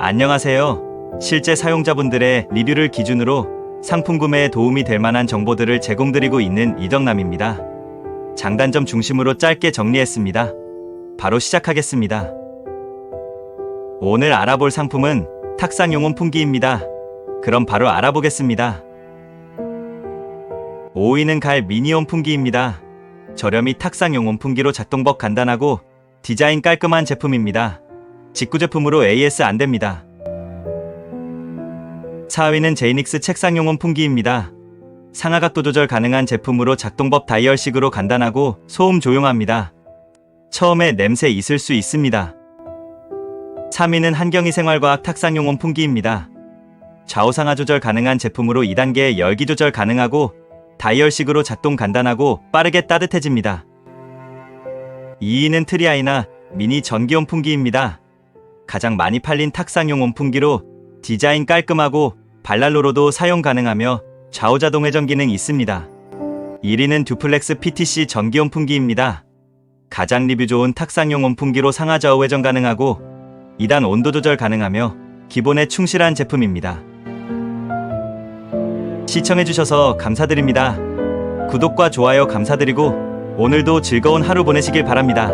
안녕하세요. 실제 사용자분들의 리뷰를 기준으로 상품 구매에 도움이 될 만한 정보들을 제공드리고 있는 이덕남입니다. 장단점 중심으로 짧게 정리했습니다. 바로 시작하겠습니다. 오늘 알아볼 상품은 탁상용온 풍기입니다. 그럼 바로 알아보겠습니다. 5위는 갈 미니온 풍기입니다. 저렴이 탁상용 온풍기로 작동법 간단하고 디자인 깔끔한 제품입니다. 직구 제품으로 AS 안 됩니다. 4위는 제이닉스 책상용 온 풍기입니다. 상하각도 조절 가능한 제품으로 작동법 다이얼식으로 간단하고 소음 조용합니다. 처음에 냄새 있을 수 있습니다. 3위는 한경희 생활과학 탁상용 온 풍기입니다. 좌우 상하 조절 가능한 제품으로 2단계 열기 조절 가능하고 다이얼식으로 작동 간단하고 빠르게 따뜻해집니다. 2위는 트리아이나 미니 전기 온풍기입니다. 가장 많이 팔린 탁상용 온풍기로 디자인 깔끔하고 발랄로로도 사용 가능하며 좌우자동 회전 기능이 있습니다. 1위는 듀플렉스 PTC 전기 온풍기입니다. 가장 리뷰 좋은 탁상용 온풍기로 상하 좌우 회전 가능하고 2단 온도 조절 가능하며 기본에 충실한 제품입니다. 시청해주셔서 감사드립니다. 구독과 좋아요 감사드리고 오늘도 즐거운 하루 보내시길 바랍니다.